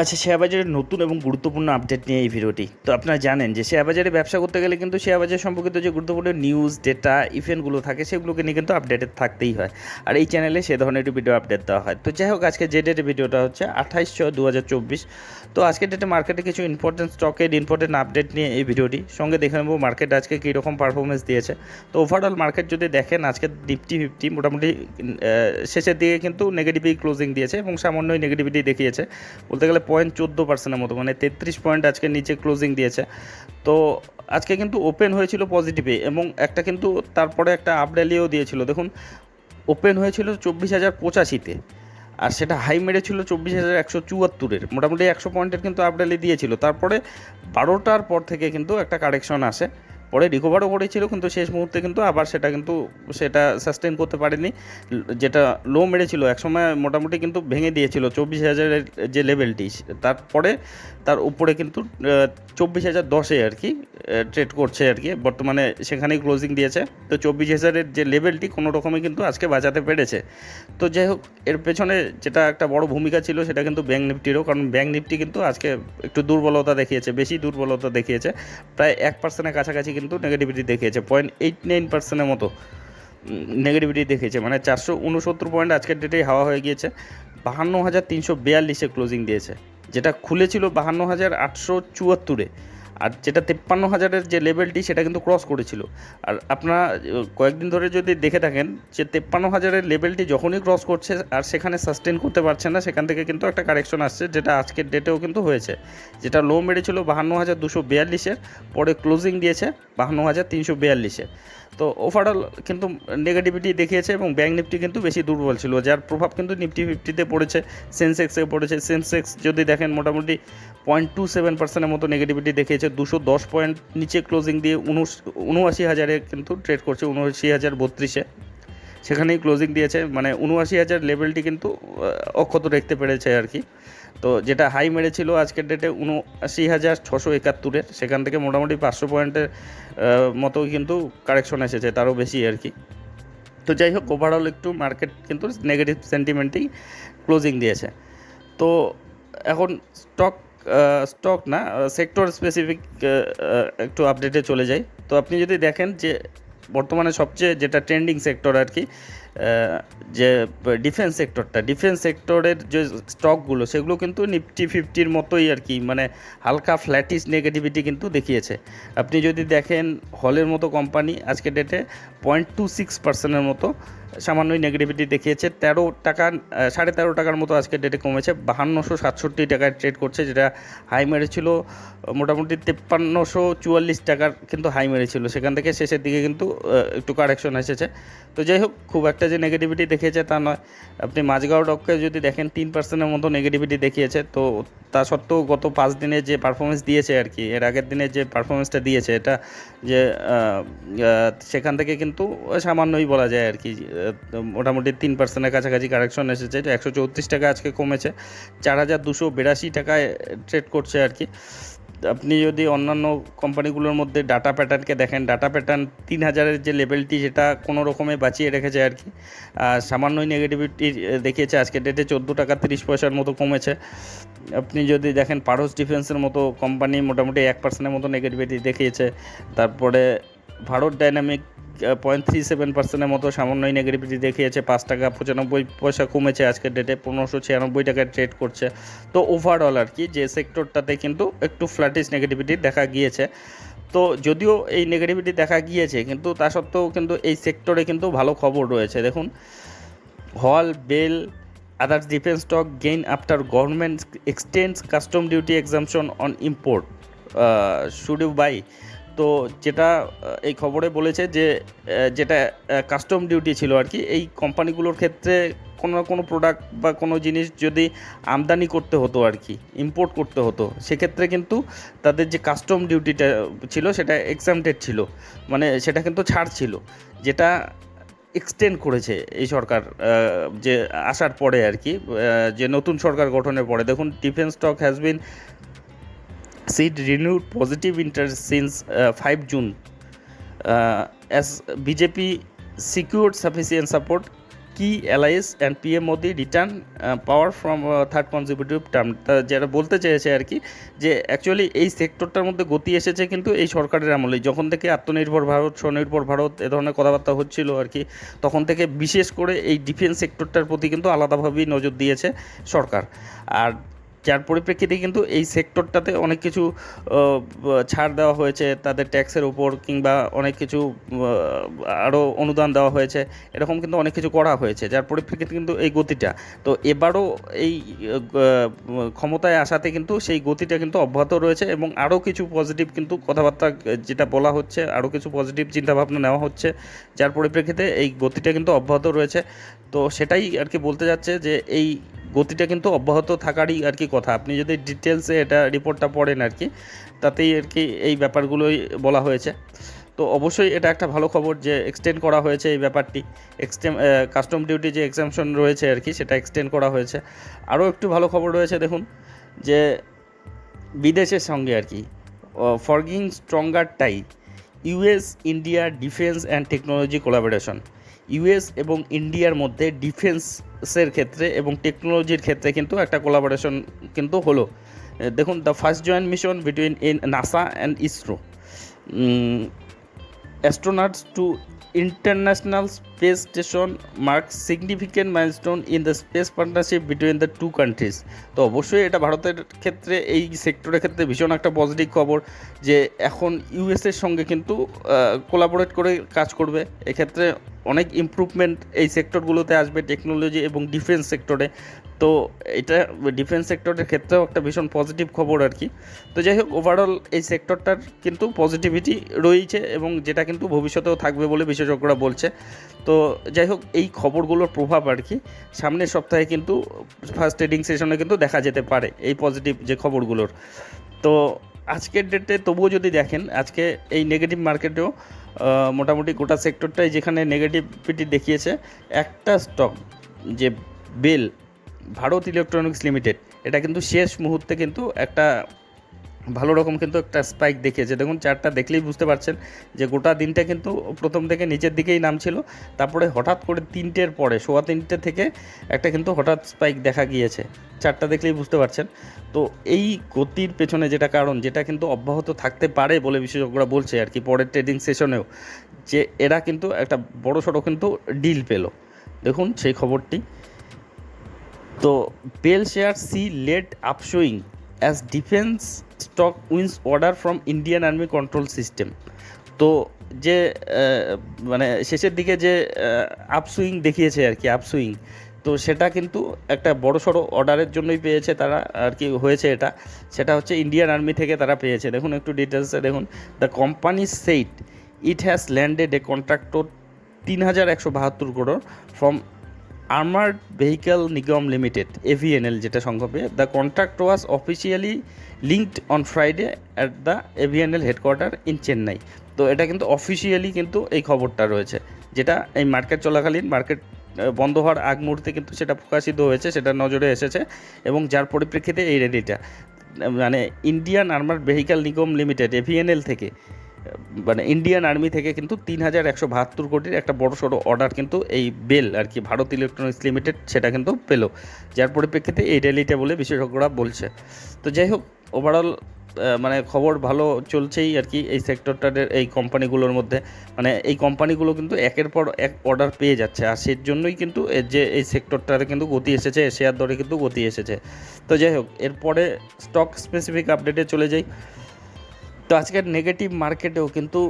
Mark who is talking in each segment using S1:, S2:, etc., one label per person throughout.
S1: আচ্ছা শেয়ার বাজারের নতুন এবং গুরুত্বপূর্ণ আপডেট নিয়ে এই ভিডিওটি। তো আপনারা জানেন যে শেয়ার বাজারে ব্যবসা করতে গেলে কিন্তু শেয়ার বাজার সম্পর্কিত যে গুরুত্বপূর্ণ নিউজ ডেটা ইভেন্টগুলো থাকে, সেগুলোকে নিয়ে কিন্তু আপডেটেড থাকতেই হয়। আর এই চ্যানেলে সে ধরনের একটু ভিডিও আপডেট দেওয়া হয়। তো যাই হোক আজকে যে ডেটে ভিডিওটা হচ্ছে আঠাইশ ছয় দু হাজার চব্বিশ। তো আজকের ডেটে মার্কেটে কিছু ইম্পর্টেন্ট স্টকের ইম্পর্টেন্ট আপডেট নিয়ে এই ভিডিওটি সঙ্গে দেখে নেব মার্কেট আজকে কীরকম পারফরমেন্স দিয়েছে। তো ওভারঅল মার্কেট যদি দেখেন, আজকে নিফটি ফিফটি মোটামুটি শেষের দিকে কিন্তু নেগেটিভই ক্লোজিং দিয়েছে এবং সামান্যই নেগেটিভিটি দেখিয়েছে। বলতে গেলে পয়েন্ট চোদ্দ পার্সেন্টের মতো মানে তেত্রিশ পয়েন্ট আজকে নিচে ক্লোজিং দিয়েছে। তো আজকে কিন্তু ওপেন হয়েছিল পজিটিভে এবং একটা কিন্তু তারপরে একটা আপডালিও দিয়েছিল। দেখুন ওপেন হয়েছিল চব্বিশ হাজার পঁচাশিতে আর সেটা হাই মেরেছিল চব্বিশ হাজার একশো চুয়াত্তরের। মোটামুটি একশো পয়েন্টের কিন্তু আপডালি দিয়েছিল। তারপরে বারোটার পর থেকে কিন্তু একটা কারেকশন আসে। পরে রিকভারও করেছিল, কিন্তু শেষ মুহূর্তে কিন্তু আবার সেটা কিন্তু সেটা সাস্টেন করতে পারেনি। যেটা লো মেরেছিল, একসময় মোটামুটি কিন্তু ভেঙে দিয়েছিল চব্বিশ হাজারের যে লেভেলটি তারপরে তার উপরে কিন্তু চব্বিশ হাজার দশে আর কি ট্রেড করছে আর কি, বর্তমানে সেখানেই ক্লোজিং দিয়েছে। তো চব্বিশ হাজারের যে লেভেলটি কোনো রকমে কিন্তু আজকে বাঁচাতে পেরেছে। তো যাই হোক, এর পেছনে যেটা একটা বড় ভূমিকা ছিল, সেটা কিন্তু ব্যাঙ্ক নিফটিরও কারণ ব্যাঙ্ক নিফটি কিন্তু আজকে একটু দুর্বলতা দেখিয়েছে, বেশি দুর্বলতা দেখিয়েছে। প্রায় এক পার্সেন্টের কাছাকাছি কিন্তু নেগেটিভিটি দেখিয়েছে পয়েন্ট এইট নাইন পার্সেন্টের মতো নেগেটিভিটি দেখিয়েছে মানে চারশো উনসত্তর পয়েন্ট আজকের ডেটেই হাওয়া হয়ে গিয়েছে, বাহান্ন হাজার তিনশো বিয়াল্লিশে ক্লোজিং দিয়েছে, যেটা খুলেছিল বাহান্ন হাজার আটশো চুয়াত্তরে। আর যেটা তেপ্পান্ন হাজারের যে লেভেলটি, সেটা কিন্তু ক্রস করেছিল। আর আপনারা কয়েকদিন ধরে যদি দেখে থাকেন, যে তেপ্পান্ন হাজারের লেভেলটি যখনই ক্রস করছে, আর সেখানে সাস্টেন করতে পারছে না, সেখান থেকে কিন্তু একটা কারেকশন আসছে, যেটা আজকের ডেটেও কিন্তু হয়েছে। যেটা লো মেরেছিল বাহান্ন হাজার দুশো বিয়াল্লিশের, পরে ক্লোজিং দিয়েছে বাহান্ন হাজার তিনশো বিয়াল্লিশে। তো ওভারঅল কিন্তু নেগেটিভিটি দেখিয়েছে এবং ব্যাঙ্ক নিফটি কিন্তু বেশি দুর্বল ছিল, যার প্রভাব কিন্তু নিফটি ফিফটিতে পড়েছে সেন্সেক্সে পড়েছে। সেন্সেক্স যদি দেখেন মোটামুটি পয়েন্ট টু সেভেন পার্সেন্টের মতো নেগেটিভিটি দেখিয়েছে, দুশো দশ পয়েন্ট নিচে ক্লোজিং দিয়ে উনআশি হাজারে কিন্তু ট্রেড করছে, উনআশি হাজার বত্রিশে। সেখানেই ক্লোজিং দিয়েছে মানে উনআশি হাজার লেভেলটি কিন্তু অক্ষত রাখতে পেরেছে আর কি। তো যেটা হাই মেরেছিল আজকের ডেটে উনআশি হাজার ছশো একাত্তরের, সেখান থেকে মোটামুটি পাঁচশো পয়েন্টের মতো কিন্তু কারেকশন এসেছে, তারও বেশি আর কি। তো যাই হোক ওভারঅল একটু মার্কেট কিন্তু নেগেটিভ সেন্টিমেন্টেই ক্লোজিং দিয়েছে। তো এখন স্টক স্টক না সেক্টর স্পেসিফিক একটু আপডেটে চলে যাই। তো আপনি যদি দেখেন যে বর্তমানে সবচেয়ে যেটা ট্রেন্ডিং সেক্টর আর কি যে ডিফেন্স সেক্টরটা ডিফেন্স সেক্টরের যে স্টকগুলো সেগুলো কিন্তু নিফটি ফিফটির মতোই আর কি মানে হালকা ফ্ল্যাটিস নেগেটিভিটি কিন্তু দেখিয়েছে। আপনি যদি দেখেন হলের মতো কোম্পানি আজকে ডেটে পয়েন্ট টু সিক্স পার্সেন্টের মতো সামান্যই নেগেটিভিটি দেখিয়েছে। তেরো টাকা সাড়ে তেরো টাকার মতো আজকে ডেটে কমেছে। বাহান্নশো সাতষট্টি টাকায় ট্রেড করছে, যেটা হাই মেরেছিল। মোটামুটি তেপ্পান্নশো চুয়াল্লিশ টাকার কিন্তু হাই মেরেছিল। সেখান থেকে শেষের দিকে কিন্তু একটু কারেকশন এসেছে। তো যাই হোক, খুব একটা যে নেগেটিভিটি দেখিয়েছে তা নয়। আপনি মাঝগাঁও ডককে যদি দেখেন, তিন পার্সেন্টের মতো নেগেটিভিটি দেখিয়েছে। তো তা সত্ত্বেও গত পাঁচ দিনে যে পারফরমেন্স দিয়েছে আর কি, এর আগের দিনে যে পারফরমেন্সটা দিয়েছে, এটা যে সেখান থেকে কিন্তু সামান্যই বলা যায় আর কি মোটামুটি তিন পার্সেন্টের কাছাকাছি কারেকশন এসেছে। একশো চৌত্রিশ টাকা আজকে কমেছে। চার হাজার দুশো বিরাশি টাকায় ট্রেড করছে আর কি। আপনি যদি অন্যান্য কোম্পানিগুলোর মধ্যে ডাটা প্যাটার্নকে দেখেন ডাটা প্যাটার্ন তিন হাজারের যে লেভেলটি সেটা কোনো রকমে বাঁচিয়ে রেখেছে আর কি। সামান্যই নেগেটিভিটি দেখিয়েছে আজকে ডেটে চোদ্দ টাকা তিরিশ পয়সার মতো কমেছে। আপনি যদি দেখেন পারস ডিফেন্সের মতো কোম্পানি মোটামুটি এক পার্সেন্টের মতো নেগেটিভিটি দেখিয়েছে। তারপরে Bharat dynamic point three seven পার্সেন্টের মতো সামান্যই নেগেটিভিটি দেখিয়েছে, পাঁচ টাকা পঁচানব্বই পয়সা কমেছে আজকের ডেটে পনেরোশো ছিয়ানব্বই টাকায় ট্রেড করছে। তো ওভারঅল আর কি, যে সেক্টরটাতে কিন্তু একটু ফ্ল্যাটিস নেগেটিভিটি দেখা গিয়েছে। তো যদিও এই নেগেটিভিটি দেখা গিয়েছে, কিন্তু তা সত্ত্বেও কিন্তু এই সেক্টরে কিন্তু ভালো খবর রয়েছে। দেখুন, হল, BEL others defence stock gain after government extends custom duty exemption on import should buy তো যেটা এই খবরে বলেছে যে যেটা কাস্টম ডিউটি ছিল আর কি, এই কোম্পানিগুলোর ক্ষেত্রে কোনো না কোনো প্রোডাক্ট বা কোনো জিনিস যদি আমদানি করতে হতো আর কি ইম্পোর্ট করতে হতো, সেক্ষেত্রে কিন্তু তাদের যে কাস্টম ডিউটিটা ছিল সেটা এক্সামটেড ছিল মানে সেটা কিন্তু ছাড় ছিল, যেটা এক্সটেন্ড করেছে এই সরকার যে আসার পরে আর কি যে নতুন সরকার গঠনের পরে। দেখুন defence stock has been seen renewed positive interest since five June as BJP secured sufficient support কি allies and PM Modi return power from third consecutive term যারা বলতে চেয়েছে আর কি, যে অ্যাকচুয়ালি এই সেক্টরটার মধ্যে গতি এসেছে কিন্তু এই সরকারের আমলে যখন থেকে আত্মনির্ভর ভারত, স্বনির্ভর ভারত এ ধরনের কথাবার্তা হচ্ছিল আর কি, তখন থেকে বিশেষ করে এই ডিফেন্স সেক্টরটার প্রতি কিন্তু আলাদাভাবেই নজর দিয়েছে সরকার। আর যার পরিপ্রেক্ষিতে কিন্তু এই সেক্টরটাতে অনেক কিছু ছাড় দেওয়া হয়েছে, তাদের ট্যাক্সের উপর কিংবা অনেক কিছু আরও অনুদান দেওয়া হয়েছে, এরকম কিন্তু অনেক কিছু করা হয়েছে, যার পরিপ্রেক্ষিতে কিন্তু এই গতিটা। তো এবারও এই ক্ষমতায় আসাতে কিন্তু সেই গতিটা কিন্তু অব্যাহত রয়েছে এবং আরও কিছু পজিটিভ কিন্তু কথাবার্তা, যেটা বলা হচ্ছে আরও কিছু পজিটিভ চিন্তাভাবনা নেওয়া হচ্ছে, যার পরিপ্রেক্ষিতে এই গতিটা কিন্তু অব্যাহত রয়েছে। তো সেটাই আর কি বলতে যাচ্ছে যে এই গতিটা কিন্তু অব্যাহত থাকারই আর কি কথা। আপনি যদি ডিটেলসে এটা রিপোর্টটা পড়েন আর কি, তাতেই আর কি এই ব্যাপারগুলোই বলা হয়েছে। তো অবশ্যই এটা একটা ভালো খবর যে এক্সটেন্ড করা হয়েছে এই ব্যাপারটি। এক্সটেম কাস্টম ডিউটি যে এক্সামশন রয়েছে আর কি, সেটা এক্সটেন্ড করা হয়েছে। আরও একটু ভালো খবর রয়েছে দেখুন, যে বিদেশের সঙ্গে আর কি forging stronger tie US India defence and technology collaboration US এবং ইন্ডিয়ার মধ্যে ডিফেন্সের ক্ষেত্রে এবং টেকনোলজির ক্ষেত্রে কিন্তু একটা কোলাবোরেশন কিন্তু হলো। দেখুন the first joint mission between in NASA and ISRO astronauts to international space station marks significant milestone in the space partnership between the two countries. তো অবশ্যই এটা ভারতের ক্ষেত্রে, এই সেক্টরের ক্ষেত্রে ভীষণ একটা পজিটিভ খবর যে এখন ইউএসের সঙ্গে কিন্তু কোলাবোরেট করে কাজ করবে। এক্ষেত্রে অনেক ইমপ্রুভমেন্ট এই সেক্টরগুলোতে আসবে টেকনোলজি এবং ডিফেন্স সেক্টরে তো এটা ডিফেন্স সেক্টরের ক্ষেত্রেও একটা ভীষণ পজিটিভ খবর আর কি তো যাই হোক ওভারঅল এই সেক্টরটার কিন্তু পজিটিভিটি রয়েছে এবং যেটা কিন্তু ভবিষ্যতেও থাকবে বলে বিশেষজ্ঞরা বলছে। তো যাই হোক, এই খবরগুলোর প্রভাব আর কি সামনের সপ্তাহে কিন্তু ফার্স্ট ট্রেডিং সেশনে কিন্তু দেখা যেতে পারে এই পজিটিভ যে খবরগুলোর। তো আজকের ডেটে তবুও যদি দেখেন, আজকে এই নেগেটিভ মার্কেটেও মোটামুটি গোটা সেক্টরটাই যেখানে নেগেটিভিটি দেখিয়েছে, একটা স্টক যে বেল ভারত ইলেকট্রনিক্স লিমিটেড এটা কিন্তু শেষ মুহূর্তে কিন্তু একটা ভালো রকম কিন্তু একটা স্পাইক দেখিয়েছে। দেখুন চারটা দেখলেই বুঝতে পারছেন যে গোটা দিনটা কিন্তু প্রথম থেকে নিচের দিকেই নামছিল। তারপরে হঠাৎ করে তিনটের পরে, সোয়া তিনটে থেকে একটা কিন্তু হঠাৎ স্পাইক দেখা গিয়েছে। চারটা দেখলেই বুঝতে পারছেন। তো এই গতির পেছনে যেটা কারণ, যেটা কিন্তু অব্যাহত থাকতে পারে বলে বিশেষজ্ঞরা বলছে আর কি পরের ট্রেডিং সেশনেও যে এরা কিন্তু একটা বড় সড়ো কিন্তু ডিল পেল। দেখুন সেই খবরটি। তো BEL share see late upswing as defence stock wins order from Indian army control system তো যে মানে শেষের দিকে যে আপসুইং দেখিয়েছে আর কি আপসুইং তো সেটা কিন্তু একটা বড় সড়ো অর্ডারের জন্যই পেয়েছে তারা আর কি, হয়েছে এটা। সেটা হচ্ছে ইন্ডিয়ান আর্মি থেকে তারা পেয়েছে। দেখুন একটু ডিটেলসে দেখুন। The company said it has landed a contractor তিন হাজার একশো বাহাত্তর crore from Armoured Vehicle Nigam Limited AVNL যেটা সংক্ষেপে the contract was officially linked on Friday at the AVNL headquarter in Chennai তো এটা কিন্তু অফিসিয়ালি কিন্তু এই খবরটা রয়েছে, যেটা এই মার্কেট চলাকালীন মার্কেট বন্ধ হওয়ার আগ মুহূর্তে কিন্তু সেটা প্রকাশিত হয়েছে, সেটা নজরে এসেছে এবং যার পরিপ্রেক্ষিতে এই রেডিটা মানে Indian Armoured Vehicle Nigam Limited AVNL থেকে মানে ইন্ডিয়ান আর্মি থেকে কিন্তু তিন হাজার একশো বাহাত্তর কোটির একটা বড় সড়ো অর্ডার কিন্তু এই বেল আর কি, ভারত ইলেকট্রনিক্স লিমিটেড সেটা কিন্তু পেল। যার পরিপ্রেক্ষিতে এই র্যালিটা বলে বিশেষজ্ঞরা বলছে। তো যাই হোক ওভারঅল মানে খবর ভালো চলছেই আর কি এই সেক্টরটার এই কোম্পানিগুলোর মধ্যে। মানে এই কোম্পানিগুলো কিন্তু একের পর এক অর্ডার পেয়ে যাচ্ছে আর সেই জন্যই কিন্তু এর যে এই সেক্টরটারে কিন্তু গতি এসেছে শেয়ার দরে কিন্তু গতি এসেছে। তো যাই হোক, এরপরে স্টক স্পেসিফিক আপডেটে চলে যাই। তো আজকের নেগেটিভ মার্কেটেও কিন্তু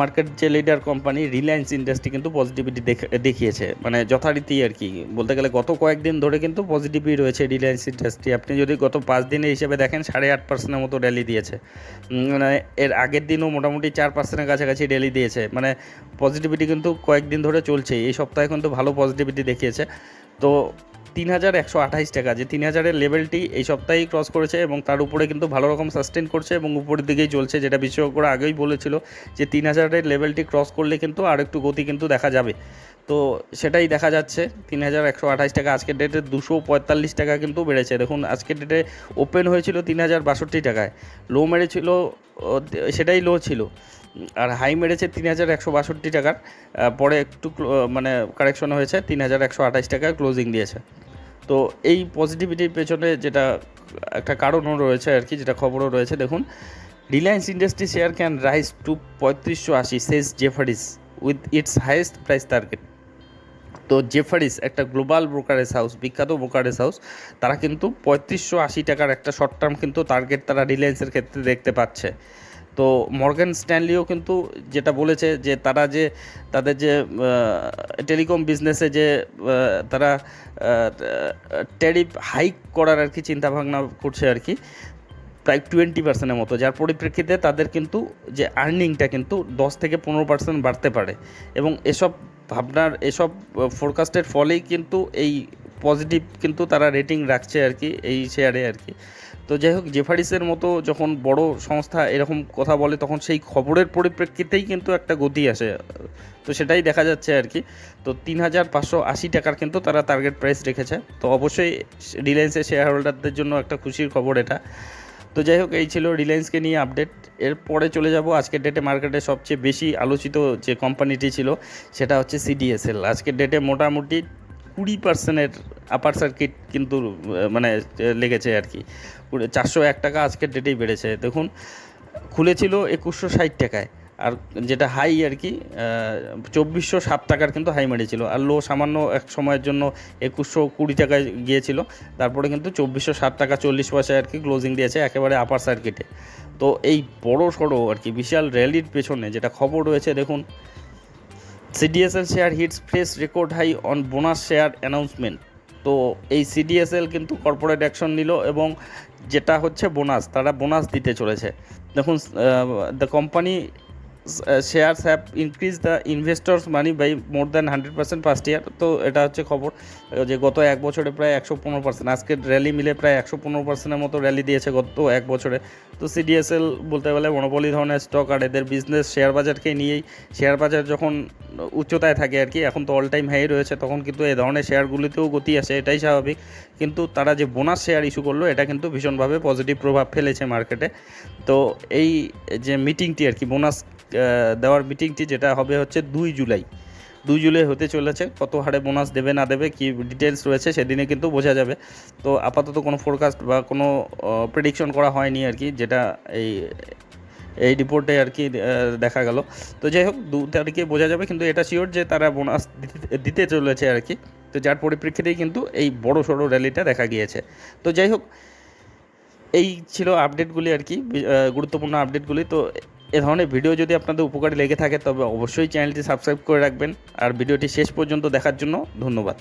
S1: মার্কেট যে লিডার কোম্পানি রিলায়েন্স ইন্ডাস্ট্রি কিন্তু পজিটিভিটি দেখিয়েছে। মানে যথারীতি আর কি। বলতে গেলে গত কয়েকদিন ধরে কিন্তু পজিটিভই রয়েছে রিলায়েন্স ইন্ডাস্ট্রি আপনি যদি গত পাঁচ দিনের হিসেবে দেখেন, সাড়ে আট পার্সেন্টের মতো র্যালি দিয়েছে। মানে এর আগের দিনও মোটামুটি চার পার্সেন্টের কাছাকাছি র্যালি দিয়েছে। মানে পজিটিভিটি কিন্তু কয়েকদিন ধরে চলছে এই সপ্তাহে কিন্তু ভালো পজিটিভিটি দেখিয়েছে। তো তিন হাজার একশো আঠাইশ টাকা, যে তিন হাজারের লেভেলটি এই সপ্তাহেই ক্রস করেছে এবং তার উপরে কিন্তু ভালো রকম সাস্টেন করছে এবং উপরের দিকেই চলছে, যেটা বিশেষজ্ঞরা আগেই বলেছিল যে তিন হাজারের লেভেলটি ক্রস করলে কিন্তু আর একটু গতি কিন্তু দেখা যাবে। তো সেটাই দেখা যাচ্ছে, তিন হাজার একশো আঠাইশ টাকা আজকের ডেটে দুশো পঁয়তাল্লিশ টাকা কিন্তু বেড়েছে। দেখুন, আজকের ডেটে ওপেন হয়েছিল তিন হাজার বাষট্টি টাকায় লো মেরেছিল সেটাই লো ছিল। আর হাই মেরেছে তিন হাজার একশো বাষট্টি টাকার পরে একটু মানে কারেকশন হয়েছে, তিন হাজার একশো আঠাশ টাকায় ক্লোজিং দিয়েছে। তো এই পজিটিভিটির পেছনে যেটা একটা কারণও রয়েছে আর কি, যেটা খবরও রয়েছে, দেখুন। Reliance Industry share can rise to পঁয়ত্রিশশো আশি says Jefferies with its highest price target তো জেফারিস একটা গ্লোবাল ব্রোকারেজ হাউস বিখ্যাত ব্রোকারেজ হাউস তারা কিন্তু পঁয়ত্রিশশো আশি টাকার একটা শর্ট টার্ম কিন্তু টার্গেট তারা রিলায়েন্সের ক্ষেত্রে দেখতে পাচ্ছে। তো মর্গান স্ট্যানলিও কিন্তু যেটা বলেছে যে তারা যে, তাদের যে টেলিকম বিজনেসে যে তারা ট্যারিফ হাইক করার আর কি চিন্তাভাবনা করছে আর কি, প্রায় টোয়েন্টি পার্সেন্টের মতো, যার পরিপ্রেক্ষিতে তাদের কিন্তু যে আর্নিংটা কিন্তু দশ থেকে পনেরো পার্সেন্ট বাড়তে পারে। এবং এসব ভাবনার, এসব ফোরকাস্টের ফলেই কিন্তু এই পজিটিভ কিন্তু তারা রেটিং রাখছে আর কি, এই শেয়ারে আর কি। তো যাই হোক জেফারিসের মতো যখন বড় সংস্থা এরকম কথা বলে, তখন সেই খবরের পরিপ্রেক্ষিতেই কিন্তু একটা গতি আসে। তো সেটাই দেখা যাচ্ছে আর কি। তো তিন হাজার পাঁচশো আশি টাকার কিন্তু তারা টার্গেট প্রাইস রেখেছে। তো অবশ্যই রিলায়েন্সের শেয়ার হোল্ডারদের জন্য একটা খুশির খবর এটা। তো যাই হোক, এই ছিল রিলায়েন্সকে নিয়ে আপডেট এরপরে চলে যাব। আজকের ডেটে মার্কেটে সবচেয়ে বেশি আলোচিত যে কোম্পানিটি ছিল, সেটা হচ্ছে সিডিএসএল আজকের ডেটে মোটামুটি কুড়ি পার্সেন্টের আপার সার্কিট কিন্তু মানে লেগেছে আর কি। চারশো এক টাকা আজকের ডেটেই বেড়েছে। দেখুন, খুলেছিল একুশশো ষাট টাকায়। আর যেটা হাই আর কি চব্বিশশো সাত টাকার কিন্তু হাই মেরেছিল আর লো সামান্য এক সময়ের জন্য একুশশো কুড়ি টাকায় গিয়েছিল। তারপরে কিন্তু চব্বিশশো সাত টাকা চল্লিশ পয়সায় আর কি ক্লোজিং দিয়েছে একেবারে আপার সার্কিটে তো এই বড় সড়ো আর কি, বিশাল র্যালির পেছনে যেটা খবর রয়েছে, দেখুন CDSL share hits fresh record high on bonus share announcement তো এই সিডিএসএল কিন্তু কর্পোরেট অ্যাকশন নিল এবং যেটা হচ্ছে বোনাস তারা বোনাস দিতে চলেছে। দেখুন the company shares have increase the investors money by more than hundred percent first year তো এটা হচ্ছে খবর যে গত এক বছরে প্রায় একশো পনেরো পার্সেন্ট আজকের র্যালি মিলে প্রায় একশো পনেরো পার্সেন্টের মতো র্যালি দিয়েছে গত এক বছরে। তো সিডিএসএল বলতে গেলে মনোপলি ধরনের স্টক আর এদের বিজনেস শেয়ার বাজারকে নিয়েই শেয়ার বাজার যখন উচ্চতায় থাকে আর কি, এখন তো অল টাইম হাই রয়েছে, তখন কিন্তু এই ধরনের শেয়ারগুলিতেও গতি আসে, এটাই স্বাভাবিক। কিন্তু তারা যে বোনাস শেয়ার ইস্যু করল, এটা কিন্তু ভীষণভাবে পজিটিভ প্রভাব ফেলেছে মার্কেটে তো এই যে মিটিংটি আর কি বোনাস দেওয়ার মিটিংটি যেটা হবে হচ্ছে দুই জুলাই। দুই জুলাই হতে চলেছে, কত হারে বোনাস দেবে না দেবে, কি ডিটেলস রয়েছে সেদিনে কিন্তু বোঝা যাবে। তো আপাতত কোনো ফোরকাস্ট বা কোনো প্রেডিকশন করা হয়নি আর কি, যেটা এই এই রিপোর্টে আর কি দেখা গেল। তো যাই হোক, দু তারিখে বোঝা যাবে, কিন্তু এটা শিওর যে তারা বোনাস দিতে- চলেছে আর কি। তো যার পরিপ্রেক্ষিতেই কিন্তু এই বড় সড়ো র্যালিটা দেখা গিয়েছে। তো যাই হোক, এই ছিল আপডেটগুলি আর কি গুরুত্বপূর্ণ আপডেটগুলি তো এ ধরনের ভিডিও যদি আপনাদের উপকারী লেগে থাকে, তবে অবশ্যই চ্যানেলটি সাবস্ক্রাইব করে রাখবেন। আর ভিডিওটি শেষ পর্যন্ত দেখার জন্য ধন্যবাদ।